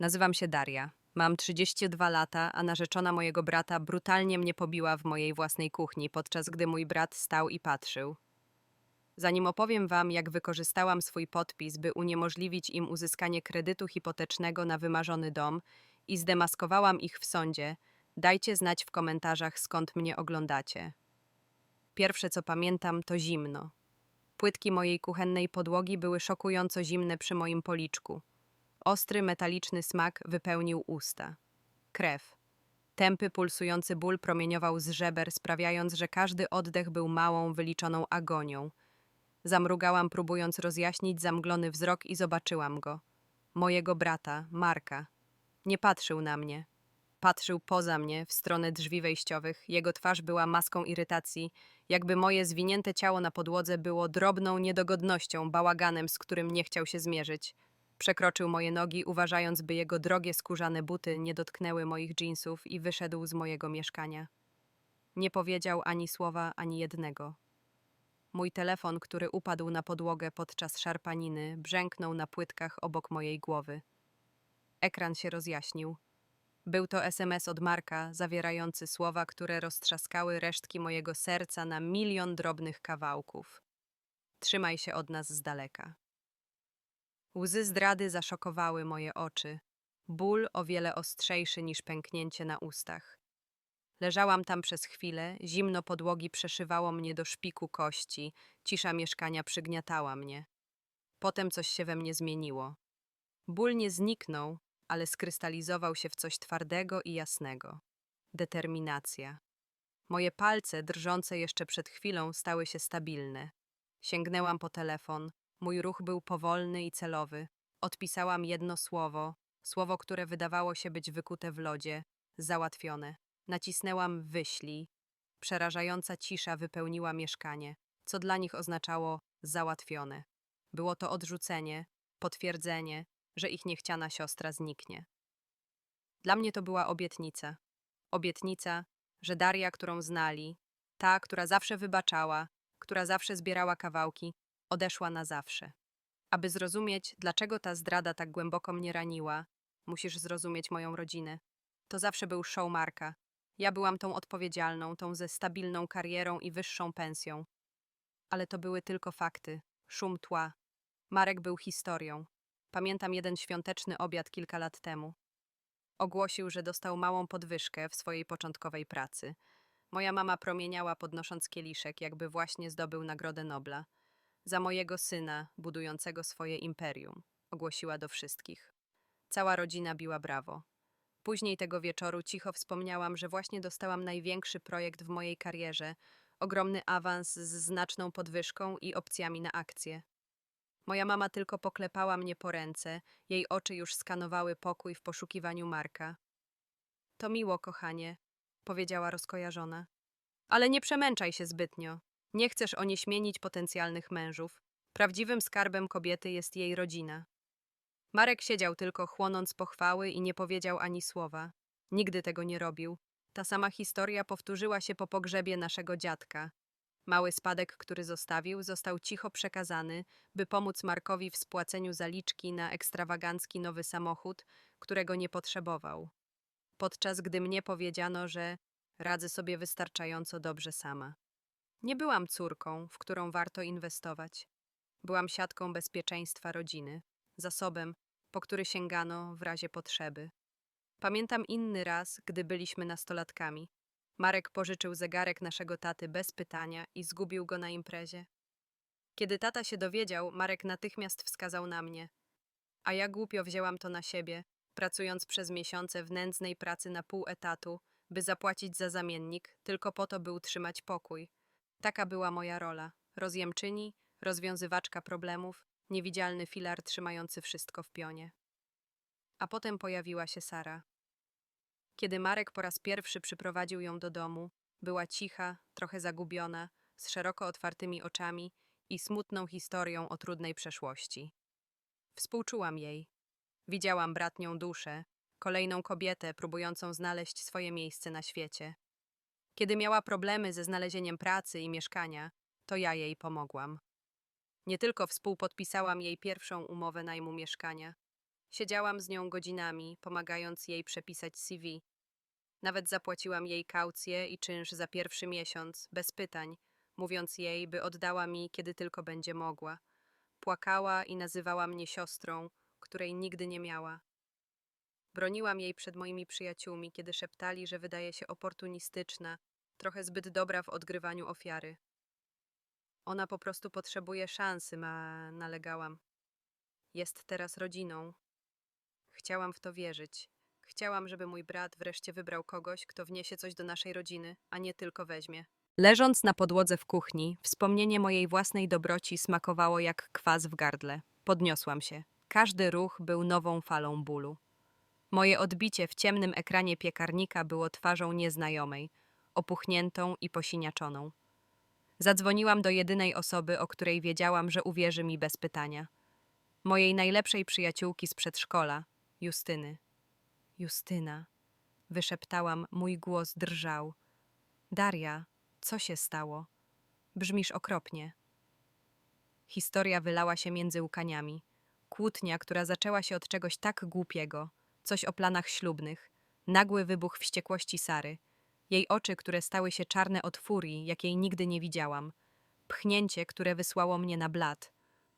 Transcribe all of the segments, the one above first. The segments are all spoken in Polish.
Nazywam się Daria. Mam 32 lata, a narzeczona mojego brata brutalnie mnie pobiła w mojej własnej kuchni, podczas gdy mój brat stał i patrzył. Zanim opowiem Wam, jak wykorzystałam swój podpis, by uniemożliwić im uzyskanie kredytu hipotecznego na wymarzony dom i zdemaskowałam ich w sądzie, dajcie znać w komentarzach, skąd mnie oglądacie. Pierwsze, co pamiętam, to zimno. Płytki mojej kuchennej podłogi były szokująco zimne przy moim policzku. Ostry, metaliczny smak wypełnił usta. Krew. Tępy, pulsujący ból promieniował z żeber, sprawiając, że każdy oddech był małą, wyliczoną agonią. Zamrugałam, próbując rozjaśnić zamglony wzrok i zobaczyłam go. Mojego brata, Marka. Nie patrzył na mnie. Patrzył poza mnie, w stronę drzwi wejściowych. Jego twarz była maską irytacji, jakby moje zwinięte ciało na podłodze było drobną niedogodnością, bałaganem, z którym nie chciał się zmierzyć. Przekroczył moje nogi, uważając, by jego drogie skórzane buty nie dotknęły moich dżinsów i wyszedł z mojego mieszkania. Nie powiedział ani słowa, ani jednego. Mój telefon, który upadł na podłogę podczas szarpaniny, brzęknął na płytkach obok mojej głowy. Ekran się rozjaśnił. Był to SMS od Marka, zawierający słowa, które roztrzaskały resztki mojego serca na milion drobnych kawałków. Trzymaj się od nas z daleka. Łzy zdrady zaszokowały moje oczy. Ból o wiele ostrzejszy niż pęknięcie na ustach. Leżałam tam przez chwilę, zimno podłogi przeszywało mnie do szpiku kości, cisza mieszkania przygniatała mnie. Potem coś się we mnie zmieniło. Ból nie zniknął, ale skrystalizował się w coś twardego i jasnego. Determinacja. Moje palce, drżące jeszcze przed chwilą, stały się stabilne. Sięgnęłam po telefon. Mój ruch był powolny i celowy. Odpisałam jedno słowo, słowo, które wydawało się być wykute w lodzie, załatwione. Nacisnęłam wyślij. Przerażająca cisza wypełniła mieszkanie, co dla nich oznaczało załatwione. Było to odrzucenie, potwierdzenie, że ich niechciana siostra zniknie. Dla mnie to była obietnica. Obietnica, że Daria, którą znali, ta, która zawsze wybaczała, która zawsze zbierała kawałki, odeszła na zawsze. Aby zrozumieć, dlaczego ta zdrada tak głęboko mnie raniła, musisz zrozumieć moją rodzinę. To zawsze był show Marka. Ja byłam tą odpowiedzialną, tą ze stabilną karierą i wyższą pensją. Ale to były tylko fakty, szum tła. Marek był historią. Pamiętam jeden świąteczny obiad kilka lat temu. Ogłosił, że dostał małą podwyżkę w swojej początkowej pracy. Moja mama promieniała podnosząc kieliszek, jakby właśnie zdobył Nagrodę Nobla. Za mojego syna, budującego swoje imperium, ogłosiła do wszystkich. Cała rodzina biła brawo. Później tego wieczoru cicho wspomniałam, że właśnie dostałam największy projekt w mojej karierze, ogromny awans z znaczną podwyżką i opcjami na akcje. Moja mama tylko poklepała mnie po ręce, jej oczy już skanowały pokój w poszukiwaniu Marka. To miło, kochanie, powiedziała rozkojarzona. Ale nie przemęczaj się zbytnio. Nie chcesz onieśmienić potencjalnych mężów. Prawdziwym skarbem kobiety jest jej rodzina. Marek siedział tylko chłonąc pochwały i nie powiedział ani słowa. Nigdy tego nie robił. Ta sama historia powtórzyła się po pogrzebie naszego dziadka. Mały spadek, który zostawił, został cicho przekazany, by pomóc Markowi w spłaceniu zaliczki na ekstrawagancki nowy samochód, którego nie potrzebował. Podczas gdy mnie powiedziano, że radzę sobie wystarczająco dobrze sama. Nie byłam córką, w którą warto inwestować. Byłam siatką bezpieczeństwa rodziny, zasobem, po który sięgano w razie potrzeby. Pamiętam inny raz, gdy byliśmy nastolatkami. Marek pożyczył zegarek naszego taty bez pytania i zgubił go na imprezie. Kiedy tata się dowiedział, Marek natychmiast wskazał na mnie. A ja głupio wzięłam to na siebie, pracując przez miesiące w nędznej pracy na pół etatu, by zapłacić za zamiennik, tylko po to, by utrzymać pokój. Taka była moja rola. Rozjemczyni, rozwiązywaczka problemów, niewidzialny filar trzymający wszystko w pionie. A potem pojawiła się Sara. Kiedy Marek po raz pierwszy przyprowadził ją do domu, była cicha, trochę zagubiona, z szeroko otwartymi oczami i smutną historią o trudnej przeszłości. Współczułam jej. Widziałam bratnią duszę, kolejną kobietę próbującą znaleźć swoje miejsce na świecie. Kiedy miała problemy ze znalezieniem pracy i mieszkania, to ja jej pomogłam. Nie tylko współpodpisałam jej pierwszą umowę najmu mieszkania. Siedziałam z nią godzinami, pomagając jej przepisać CV. Nawet zapłaciłam jej kaucję i czynsz za pierwszy miesiąc, bez pytań, mówiąc jej, by oddała mi, kiedy tylko będzie mogła. Płakała i nazywała mnie siostrą, której nigdy nie miała. Broniłam jej przed moimi przyjaciółmi, kiedy szeptali, że wydaje się oportunistyczna, trochę zbyt dobra w odgrywaniu ofiary. Ona po prostu potrzebuje szansy, ma nalegałam. Jest teraz rodziną. Chciałam w to wierzyć. Chciałam, żeby mój brat wreszcie wybrał kogoś, kto wniesie coś do naszej rodziny, a nie tylko weźmie. Leżąc na podłodze w kuchni, wspomnienie mojej własnej dobroci smakowało jak kwas w gardle. Podniosłam się. Każdy ruch był nową falą bólu. Moje odbicie w ciemnym ekranie piekarnika było twarzą nieznajomej, opuchniętą i posiniaczoną. Zadzwoniłam do jedynej osoby, o której wiedziałam, że uwierzy mi bez pytania. Mojej najlepszej przyjaciółki z przedszkola, Justyny. Justyna. Wyszeptałam, mój głos drżał. Daria, co się stało? Brzmisz okropnie. Historia wylała się między łkaniami. Kłótnia, która zaczęła się od czegoś tak głupiego, coś o planach ślubnych, nagły wybuch wściekłości Sary, jej oczy, które stały się czarne od furii, jakiej nigdy nie widziałam, pchnięcie, które wysłało mnie na blat,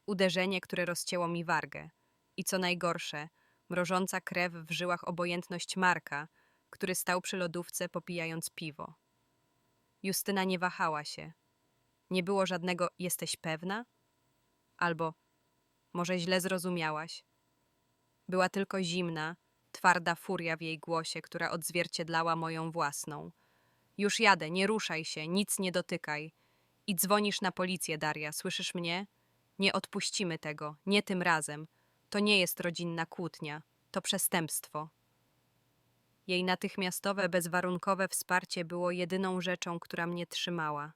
uderzenie, które rozcięło mi wargę i co najgorsze, mrożąca krew w żyłach obojętność Marka, który stał przy lodówce popijając piwo. Justyna nie wahała się. Nie było żadnego jesteś pewna? Albo może źle zrozumiałaś. Była tylko zimna, twarda furia w jej głosie, która odzwierciedlała moją własną. Już jadę, nie ruszaj się, nic nie dotykaj. I dzwonisz na policję, Daria, słyszysz mnie? Nie odpuścimy tego, nie tym razem. To nie jest rodzinna kłótnia, to przestępstwo. Jej natychmiastowe, bezwarunkowe wsparcie było jedyną rzeczą, która mnie trzymała.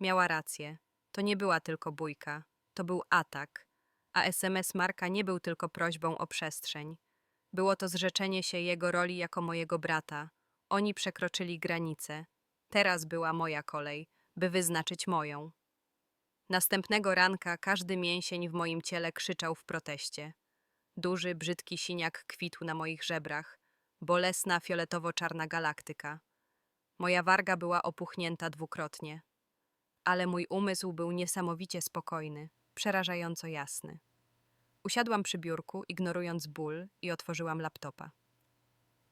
Miała rację. To nie była tylko bójka, to był atak. A SMS Marka nie był tylko prośbą o przestrzeń. Było to zrzeczenie się jego roli jako mojego brata. Oni przekroczyli granicę. Teraz była moja kolej, by wyznaczyć moją. Następnego ranka każdy mięsień w moim ciele krzyczał w proteście. Duży, brzydki siniak kwitł na moich żebrach, bolesna fioletowo-czarna galaktyka. Moja warga była opuchnięta dwukrotnie. Ale mój umysł był niesamowicie spokojny, przerażająco jasny. Usiadłam przy biurku, ignorując ból, i otworzyłam laptopa.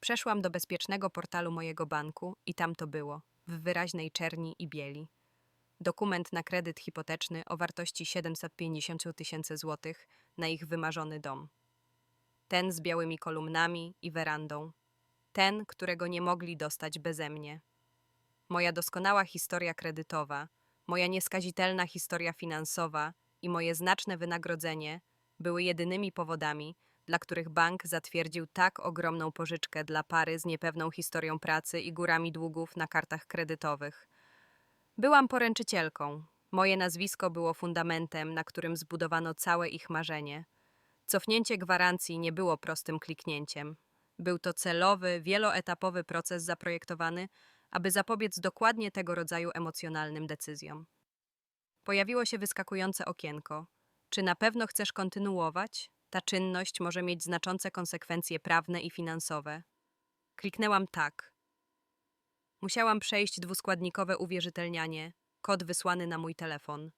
Przeszłam do bezpiecznego portalu mojego banku i tam to było, w wyraźnej czerni i bieli. Dokument na kredyt hipoteczny o wartości 750 tysięcy złotych na ich wymarzony dom. Ten z białymi kolumnami i werandą. Ten, którego nie mogli dostać beze mnie. Moja doskonała historia kredytowa, moja nieskazitelna historia finansowa i moje znaczne wynagrodzenie były jedynymi powodami, dla których bank zatwierdził tak ogromną pożyczkę dla pary z niepewną historią pracy i górami długów na kartach kredytowych. Byłam poręczycielką. Moje nazwisko było fundamentem, na którym zbudowano całe ich marzenie. Cofnięcie gwarancji nie było prostym kliknięciem. Był to celowy, wieloetapowy proces zaprojektowany, aby zapobiec dokładnie tego rodzaju emocjonalnym decyzjom. Pojawiło się wyskakujące okienko. Czy na pewno chcesz kontynuować? Ta czynność może mieć znaczące konsekwencje prawne i finansowe. Kliknęłam tak. Musiałam przejść dwuskładnikowe uwierzytelnianie, kod wysłany na mój telefon.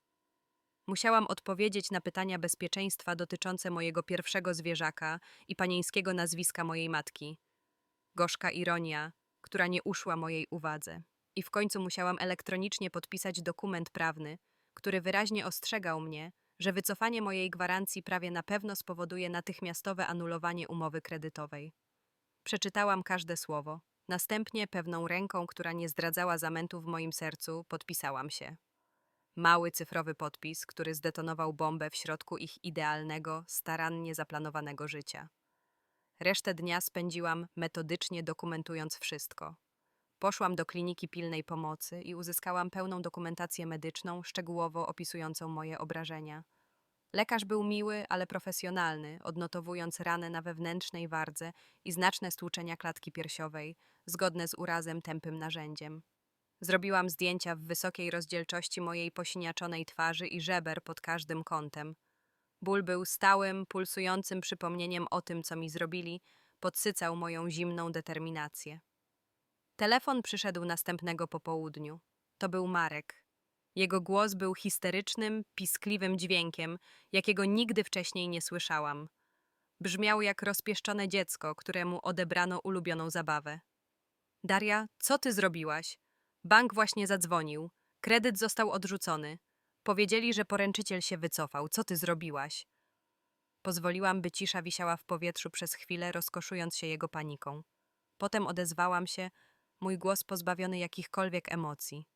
Musiałam odpowiedzieć na pytania bezpieczeństwa dotyczące mojego pierwszego zwierzaka i panieńskiego nazwiska mojej matki. Gorzka ironia, która nie uszła mojej uwadze. I w końcu musiałam elektronicznie podpisać dokument prawny, który wyraźnie ostrzegał mnie, że wycofanie mojej gwarancji prawie na pewno spowoduje natychmiastowe anulowanie umowy kredytowej. Przeczytałam każde słowo. Następnie pewną ręką, która nie zdradzała zamętu w moim sercu, podpisałam się. Mały cyfrowy podpis, który zdetonował bombę w środku ich idealnego, starannie zaplanowanego życia. Resztę dnia spędziłam metodycznie dokumentując wszystko. Poszłam do kliniki pilnej pomocy i uzyskałam pełną dokumentację medyczną, szczegółowo opisującą moje obrażenia. Lekarz był miły, ale profesjonalny, odnotowując ranę na wewnętrznej wardze i znaczne stłuczenia klatki piersiowej, zgodne z urazem tępym narzędziem. Zrobiłam zdjęcia w wysokiej rozdzielczości mojej posiniaczonej twarzy i żeber pod każdym kątem. Ból był stałym, pulsującym przypomnieniem o tym, co mi zrobili, podsycał moją zimną determinację. Telefon przyszedł następnego po południu. To był Marek. Jego głos był histerycznym, piskliwym dźwiękiem, jakiego nigdy wcześniej nie słyszałam. Brzmiał jak rozpieszczone dziecko, któremu odebrano ulubioną zabawę. Daria, co ty zrobiłaś? Bank właśnie zadzwonił. Kredyt został odrzucony. Powiedzieli, że poręczyciel się wycofał. Co ty zrobiłaś? Pozwoliłam, by cisza wisiała w powietrzu przez chwilę, rozkoszując się jego paniką. Potem odezwałam się, mój głos pozbawiony jakichkolwiek emocji.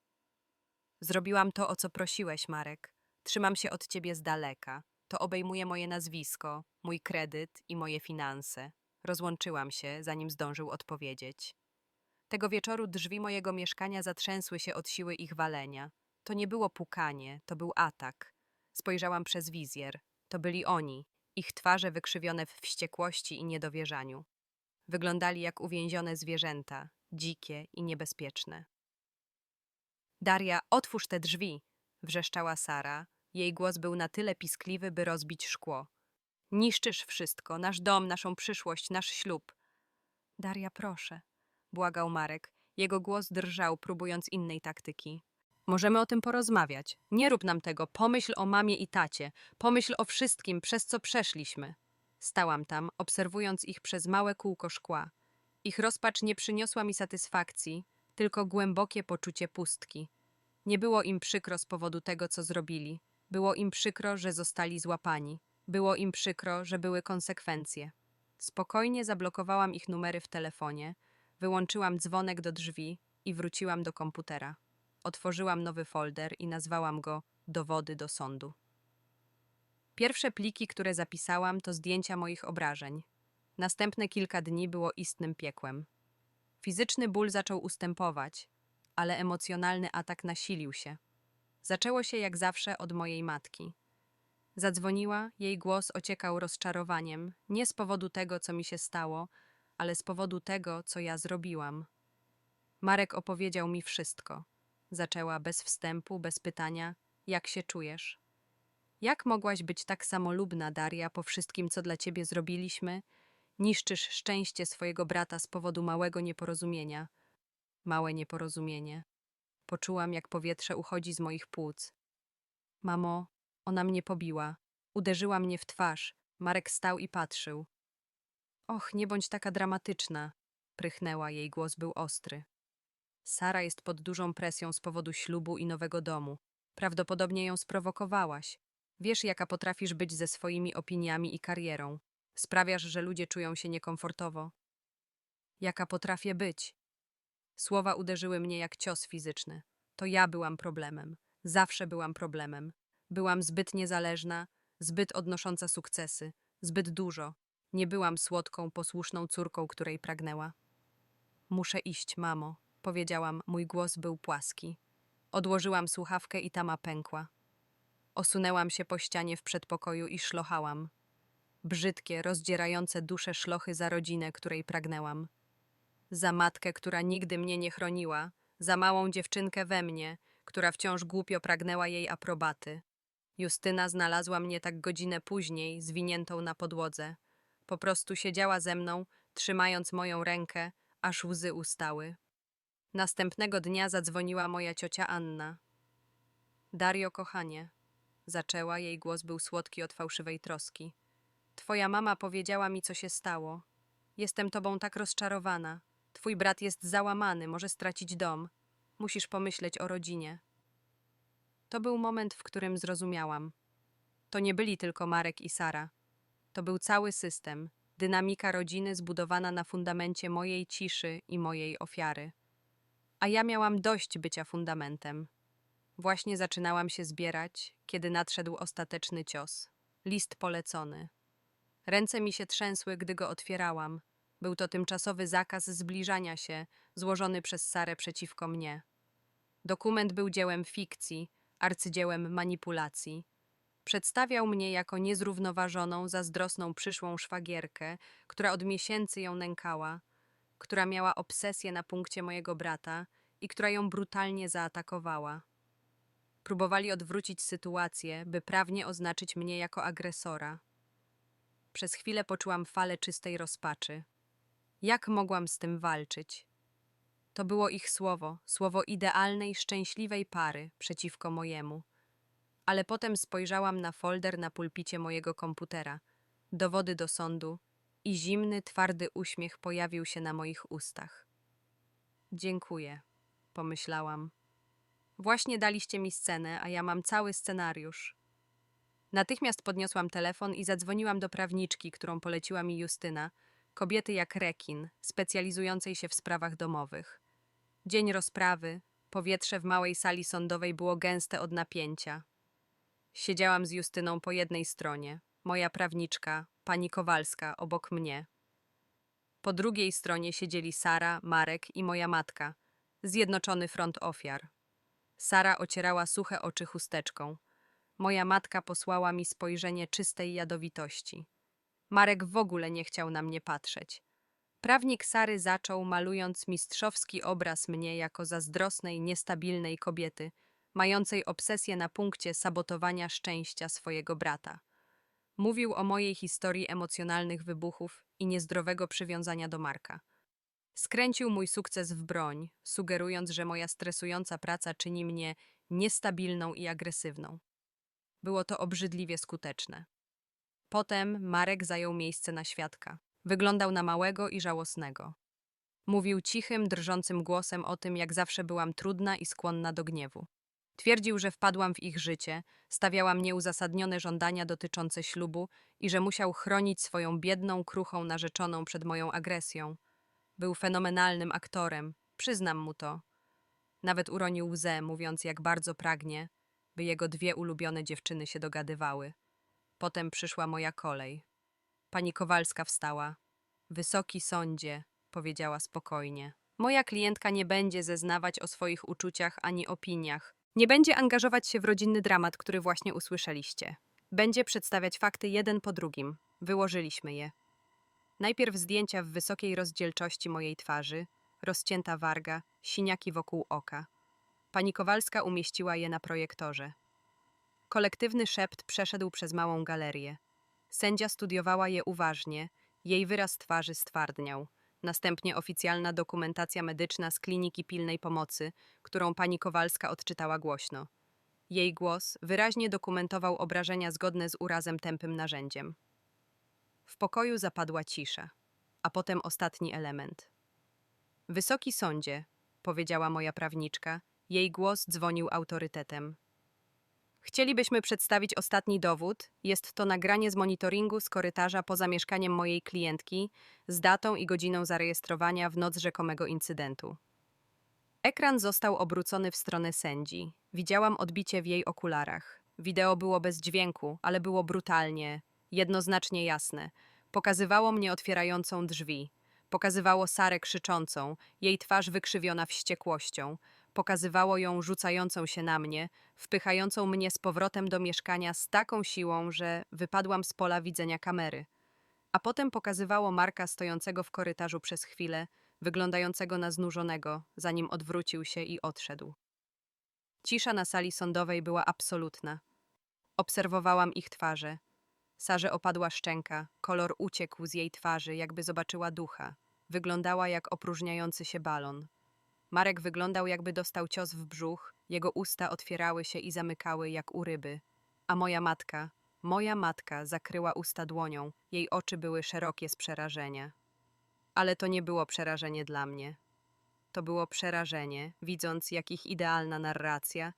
Zrobiłam to, o co prosiłeś, Marek. Trzymam się od ciebie z daleka. To obejmuje moje nazwisko, mój kredyt i moje finanse. Rozłączyłam się, zanim zdążył odpowiedzieć. Tego wieczoru drzwi mojego mieszkania zatrzęsły się od siły ich walenia. To nie było pukanie, to był atak. Spojrzałam przez wizjer. To byli oni, ich twarze wykrzywione w wściekłości i niedowierzaniu. Wyglądali jak uwięzione zwierzęta, dzikie i niebezpieczne. Daria, otwórz te drzwi! wrzeszczała Sara. Jej głos był na tyle piskliwy, by rozbić szkło. Niszczysz wszystko, nasz dom, naszą przyszłość, nasz ślub. Daria, proszę, błagał Marek. Jego głos drżał, próbując innej taktyki. Możemy o tym porozmawiać. Nie rób nam tego. Pomyśl o mamie i tacie. Pomyśl o wszystkim, przez co przeszliśmy. Stałam tam, obserwując ich przez małe kółko szkła. Ich rozpacz nie przyniosła mi satysfakcji, tylko głębokie poczucie pustki. Nie było im przykro z powodu tego, co zrobili. Było im przykro, że zostali złapani. Było im przykro, że były konsekwencje. Spokojnie zablokowałam ich numery w telefonie, wyłączyłam dzwonek do drzwi i wróciłam do komputera. Otworzyłam nowy folder i nazwałam go Dowody do sądu. Pierwsze pliki, które zapisałam, to zdjęcia moich obrażeń. Następne kilka dni było istnym piekłem. Fizyczny ból zaczął ustępować, ale emocjonalny atak nasilił się. Zaczęło się jak zawsze od mojej matki. Zadzwoniła, jej głos ociekał rozczarowaniem, nie z powodu tego, co mi się stało, ale z powodu tego, co ja zrobiłam. Marek opowiedział mi wszystko. Zaczęła bez wstępu, bez pytania: Jak się czujesz? Jak mogłaś być tak samolubna, Daria, po wszystkim, co dla ciebie zrobiliśmy? Niszczysz szczęście swojego brata z powodu małego nieporozumienia. Małe nieporozumienie. Poczułam, jak powietrze uchodzi z moich płuc. Mamo, ona mnie pobiła. Uderzyła mnie w twarz. Marek stał i patrzył. Och, nie bądź taka dramatyczna, prychnęła, jej głos był ostry. Sara jest pod dużą presją z powodu ślubu i nowego domu. Prawdopodobnie ją sprowokowałaś. Wiesz, jaka potrafisz być ze swoimi opiniami i karierą. Sprawiasz, że ludzie czują się niekomfortowo. Jaka potrafię być? Słowa uderzyły mnie jak cios fizyczny. To ja byłam problemem. Zawsze byłam problemem. Byłam zbyt niezależna, zbyt odnosząca sukcesy, zbyt dużo. Nie byłam słodką, posłuszną córką, której pragnęła. Muszę iść, mamo, powiedziałam, mój głos był płaski. Odłożyłam słuchawkę i tama pękła. Osunęłam się po ścianie w przedpokoju i szlochałam. Brzydkie, rozdzierające duszę szlochy za rodzinę, której pragnęłam. Za matkę, która nigdy mnie nie chroniła, za małą dziewczynkę we mnie, która wciąż głupio pragnęła jej aprobaty. Justyna znalazła mnie tak godzinę później, zwiniętą na podłodze. Po prostu siedziała ze mną, trzymając moją rękę, aż łzy ustały. Następnego dnia zadzwoniła moja ciocia Anna. Dario, kochanie, zaczęła, jej głos był słodki od fałszywej troski. Twoja mama powiedziała mi, co się stało. Jestem tobą tak rozczarowana. Twój brat jest załamany, może stracić dom. Musisz pomyśleć o rodzinie. To był moment, w którym zrozumiałam. To nie byli tylko Marek i Sara. To był cały system, dynamika rodziny zbudowana na fundamencie mojej ciszy i mojej ofiary. A ja miałam dość bycia fundamentem. Właśnie zaczynałam się zbierać, kiedy nadszedł ostateczny cios. List polecony. Ręce mi się trzęsły, gdy go otwierałam. Był to tymczasowy zakaz zbliżania się, złożony przez Sarę przeciwko mnie. Dokument był dziełem fikcji, arcydziełem manipulacji. Przedstawiał mnie jako niezrównoważoną, zazdrosną przyszłą szwagierkę, która od miesięcy ją nękała, która miała obsesję na punkcie mojego brata i która ją brutalnie zaatakowała. Próbowali odwrócić sytuację, by prawnie oznaczyć mnie jako agresora. Przez chwilę poczułam falę czystej rozpaczy. Jak mogłam z tym walczyć? To było ich słowo, słowo idealnej, szczęśliwej pary przeciwko mojemu. Ale potem spojrzałam na folder na pulpicie mojego komputera, dowody do sądu i zimny, twardy uśmiech pojawił się na moich ustach. Dziękuję, pomyślałam. Właśnie daliście mi scenę, a ja mam cały scenariusz. Natychmiast podniosłam telefon i zadzwoniłam do prawniczki, którą poleciła mi Justyna, kobiety jak rekin, specjalizującej się w sprawach domowych. Dzień rozprawy, powietrze w małej sali sądowej było gęste od napięcia. Siedziałam z Justyną po jednej stronie, moja prawniczka, pani Kowalska, obok mnie. Po drugiej stronie siedzieli Sara, Marek i moja matka, zjednoczony front ofiar. Sara ocierała suche oczy chusteczką. Moja matka posłała mi spojrzenie czystej jadowitości. Marek w ogóle nie chciał na mnie patrzeć. Prawnik Sary zaczął, malując mistrzowski obraz mnie jako zazdrosnej, niestabilnej kobiety, mającej obsesję na punkcie sabotowania szczęścia swojego brata. Mówił o mojej historii emocjonalnych wybuchów i niezdrowego przywiązania do Marka. Skręcił mój sukces w broń, sugerując, że moja stresująca praca czyni mnie niestabilną i agresywną. Było to obrzydliwie skuteczne. Potem Marek zajął miejsce na świadka. Wyglądał na małego i żałosnego. Mówił cichym, drżącym głosem o tym, jak zawsze byłam trudna i skłonna do gniewu. Twierdził, że wpadłam w ich życie, stawiałam nieuzasadnione żądania dotyczące ślubu i że musiał chronić swoją biedną, kruchą narzeczoną przed moją agresją. Był fenomenalnym aktorem, przyznam mu to. Nawet uronił łzę, mówiąc, jak bardzo pragnie, by jego dwie ulubione dziewczyny się dogadywały. Potem przyszła moja kolej. Pani Kowalska wstała. Wysoki sądzie, powiedziała spokojnie. Moja klientka nie będzie zeznawać o swoich uczuciach ani opiniach. Nie będzie angażować się w rodzinny dramat, który właśnie usłyszeliście. Będzie przedstawiać fakty jeden po drugim. Wyłożyliśmy je. Najpierw zdjęcia w wysokiej rozdzielczości mojej twarzy, rozcięta warga, siniaki wokół oka. Pani Kowalska umieściła je na projektorze. Kolektywny szept przeszedł przez małą galerię. Sędzia studiowała je uważnie, jej wyraz twarzy stwardniał. Następnie oficjalna dokumentacja medyczna z kliniki pilnej pomocy, którą pani Kowalska odczytała głośno. Jej głos wyraźnie dokumentował obrażenia zgodne z urazem tępym narzędziem. W pokoju zapadła cisza, a potem ostatni element. Wysoki sądzie, powiedziała moja prawniczka, jej głos dzwonił autorytetem. Chcielibyśmy przedstawić ostatni dowód. Jest to nagranie z monitoringu z korytarza poza mieszkaniem mojej klientki z datą i godziną zarejestrowania w noc rzekomego incydentu. Ekran został obrócony w stronę sędzi. Widziałam odbicie w jej okularach. Wideo było bez dźwięku, ale było brutalnie, jednoznacznie jasne. Pokazywało mnie otwierającą drzwi. Pokazywało Sarę krzyczącą, jej twarz wykrzywiona wściekłością. Pokazywało ją rzucającą się na mnie, wpychającą mnie z powrotem do mieszkania z taką siłą, że wypadłam z pola widzenia kamery. A potem pokazywało Marka stojącego w korytarzu przez chwilę, wyglądającego na znużonego, zanim odwrócił się i odszedł. Cisza na sali sądowej była absolutna. Obserwowałam ich twarze. Sarze opadła szczęka, kolor uciekł z jej twarzy, jakby zobaczyła ducha. Wyglądała jak opróżniający się balon. Marek wyglądał, jakby dostał cios w brzuch, jego usta otwierały się i zamykały jak u ryby. A moja matka, moja matka zakryła usta dłonią, jej oczy były szerokie z przerażenia. Ale to nie było przerażenie dla mnie. To było przerażenie, widząc, jak ich idealna narracja,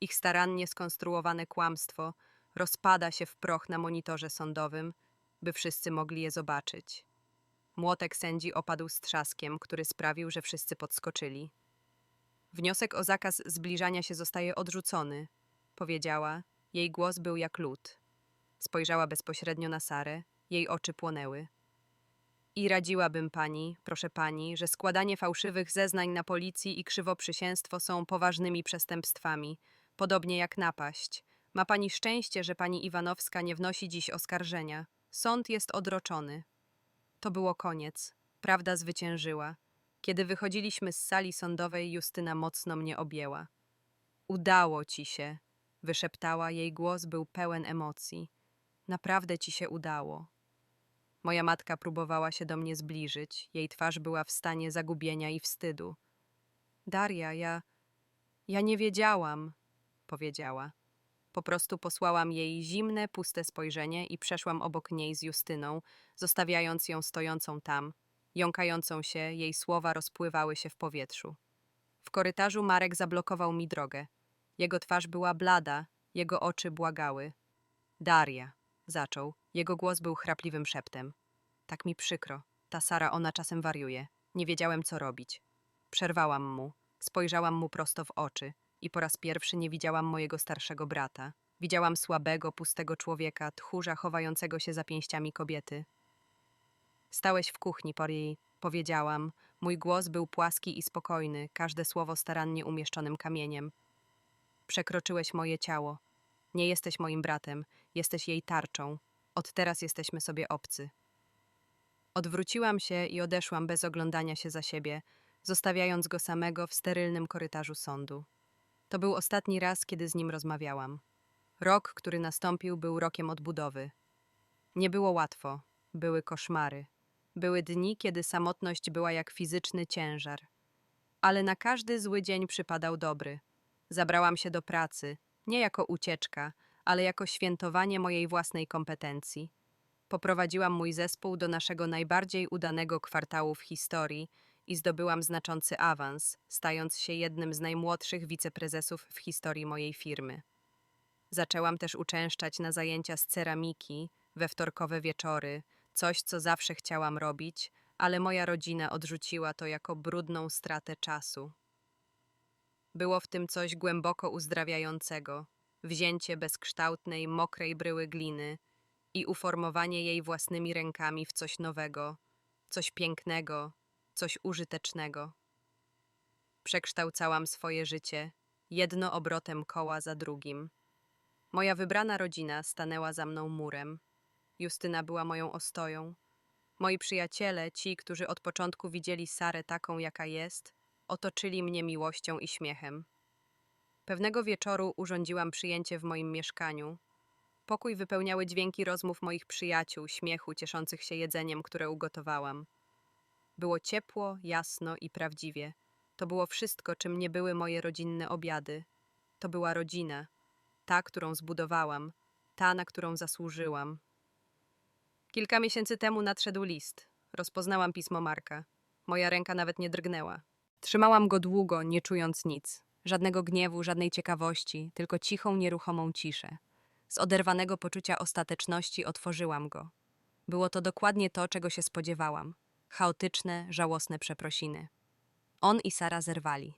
ich starannie skonstruowane kłamstwo rozpada się w proch na monitorze sądowym, by wszyscy mogli je zobaczyć. Młotek sędzi opadł z trzaskiem, który sprawił, że wszyscy podskoczyli. Wniosek o zakaz zbliżania się zostaje odrzucony, powiedziała. Jej głos był jak lód. Spojrzała bezpośrednio na Sarę, jej oczy płonęły. I radziłabym pani, proszę pani, że składanie fałszywych zeznań na policji i krzywoprzysięstwo są poważnymi przestępstwami, podobnie jak napaść. Ma pani szczęście, że pani Iwanowska nie wnosi dziś oskarżenia. Sąd jest odroczony. To było koniec. Prawda zwyciężyła. Kiedy wychodziliśmy z sali sądowej, Justyna mocno mnie objęła. Udało ci się, wyszeptała, jej głos był pełen emocji. Naprawdę ci się udało. Moja matka próbowała się do mnie zbliżyć, jej twarz była w stanie zagubienia i wstydu. Daria, ja. Ja nie wiedziałam, powiedziała. Po prostu posłałam jej zimne, puste spojrzenie i przeszłam obok niej z Justyną, zostawiając ją stojącą tam. Jąkającą się, jej słowa rozpływały się w powietrzu. W korytarzu Marek zablokował mi drogę. Jego twarz była blada, jego oczy błagały. Daria, zaczął. Jego głos był chrapliwym szeptem. Tak mi przykro. Ta Sara, ona czasem wariuje. Nie wiedziałem, co robić. Przerwałam mu. Spojrzałam mu prosto w oczy i po raz pierwszy nie widziałam mojego starszego brata. Widziałam słabego, pustego człowieka, tchórza chowającego się za pięściami kobiety. Stałeś w kuchni, Pori, powiedziałam. Mój głos był płaski i spokojny, każde słowo starannie umieszczonym kamieniem. Przekroczyłeś moje ciało. Nie jesteś moim bratem, jesteś jej tarczą. Od teraz jesteśmy sobie obcy. Odwróciłam się i odeszłam bez oglądania się za siebie, zostawiając go samego w sterylnym korytarzu sądu. To był ostatni raz, kiedy z nim rozmawiałam. Rok, który nastąpił, był rokiem odbudowy. Nie było łatwo, były koszmary. Były dni, kiedy samotność była jak fizyczny ciężar. Ale na każdy zły dzień przypadał dobry. Zabrałam się do pracy, nie jako ucieczka, ale jako świętowanie mojej własnej kompetencji. Poprowadziłam mój zespół do naszego najbardziej udanego kwartału w historii i zdobyłam znaczący awans, stając się jednym z najmłodszych wiceprezesów w historii mojej firmy. Zaczęłam też uczęszczać na zajęcia z ceramiki, we wtorkowe wieczory, coś, co zawsze chciałam robić, ale moja rodzina odrzuciła to jako brudną stratę czasu. Było w tym coś głęboko uzdrawiającego, wzięcie bezkształtnej, mokrej bryły gliny i uformowanie jej własnymi rękami w coś nowego, coś pięknego, coś użytecznego. Przekształcałam swoje życie, jedno obrotem koła za drugim. Moja wybrana rodzina stanęła za mną murem. Justyna była moją ostoją. Moi przyjaciele, ci, którzy od początku widzieli Sarę taką, jaka jest, otoczyli mnie miłością i śmiechem. Pewnego wieczoru urządziłam przyjęcie w moim mieszkaniu. Pokój wypełniały dźwięki rozmów moich przyjaciół, śmiechu, cieszących się jedzeniem, które ugotowałam. Było ciepło, jasno i prawdziwie. To było wszystko, czym nie były moje rodzinne obiady. To była rodzina, ta, którą zbudowałam, ta, na którą zasłużyłam. Kilka miesięcy temu nadszedł list. Rozpoznałam pismo Marka. Moja ręka nawet nie drgnęła. Trzymałam go długo, nie czując nic. Żadnego gniewu, żadnej ciekawości, tylko cichą, nieruchomą ciszę. Z oderwanego poczucia ostateczności otworzyłam go. Było to dokładnie to, czego się spodziewałam. Chaotyczne, żałosne przeprosiny. On i Sara zerwali.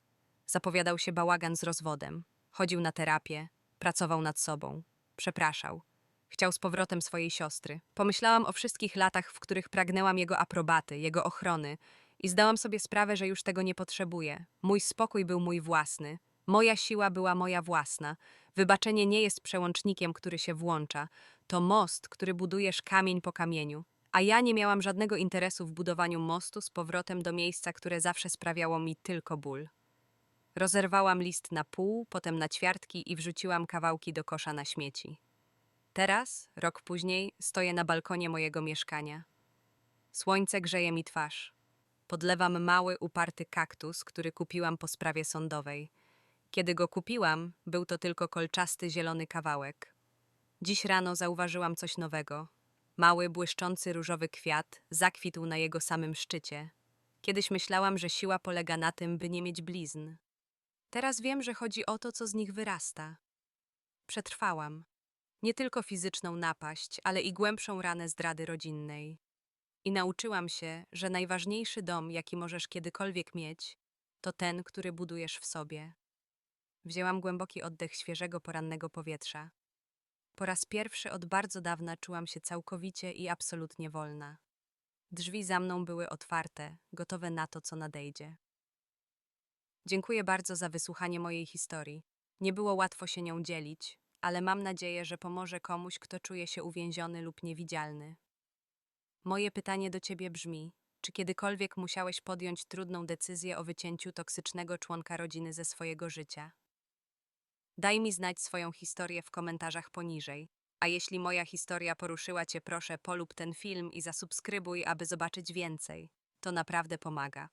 Zapowiadał się bałagan z rozwodem. Chodził na terapię, pracował nad sobą. Przepraszał. Chciał z powrotem swojej siostry. Pomyślałam o wszystkich latach, w których pragnęłam jego aprobaty, jego ochrony i zdałam sobie sprawę, że już tego nie potrzebuję. Mój spokój był mój własny. Moja siła była moja własna. Wybaczenie nie jest przełącznikiem, który się włącza. To most, który budujesz kamień po kamieniu. A ja nie miałam żadnego interesu w budowaniu mostu z powrotem do miejsca, które zawsze sprawiało mi tylko ból. Rozerwałam list na pół, potem na ćwiartki i wrzuciłam kawałki do kosza na śmieci. Teraz, rok później, stoję na balkonie mojego mieszkania. Słońce grzeje mi twarz. Podlewam mały, uparty kaktus, który kupiłam po sprawie sądowej. Kiedy go kupiłam, był to tylko kolczasty zielony kawałek. Dziś rano zauważyłam coś nowego. Mały, błyszczący różowy kwiat zakwitł na jego samym szczycie. Kiedyś myślałam, że siła polega na tym, by nie mieć blizn. Teraz wiem, że chodzi o to, co z nich wyrasta. Przetrwałam. Nie tylko fizyczną napaść, ale i głębszą ranę zdrady rodzinnej. I nauczyłam się, że najważniejszy dom, jaki możesz kiedykolwiek mieć, to ten, który budujesz w sobie. Wzięłam głęboki oddech świeżego porannego powietrza. Po raz pierwszy od bardzo dawna czułam się całkowicie i absolutnie wolna. Drzwi za mną były otwarte, gotowe na to, co nadejdzie. Dziękuję bardzo za wysłuchanie mojej historii. Nie było łatwo się nią dzielić, ale mam nadzieję, że pomoże komuś, kto czuje się uwięziony lub niewidzialny. Moje pytanie do ciebie brzmi: czy kiedykolwiek musiałeś podjąć trudną decyzję o wycięciu toksycznego członka rodziny ze swojego życia? Daj mi znać swoją historię w komentarzach poniżej. A jeśli moja historia poruszyła Cię, proszę polub ten film i zasubskrybuj, aby zobaczyć więcej. To naprawdę pomaga.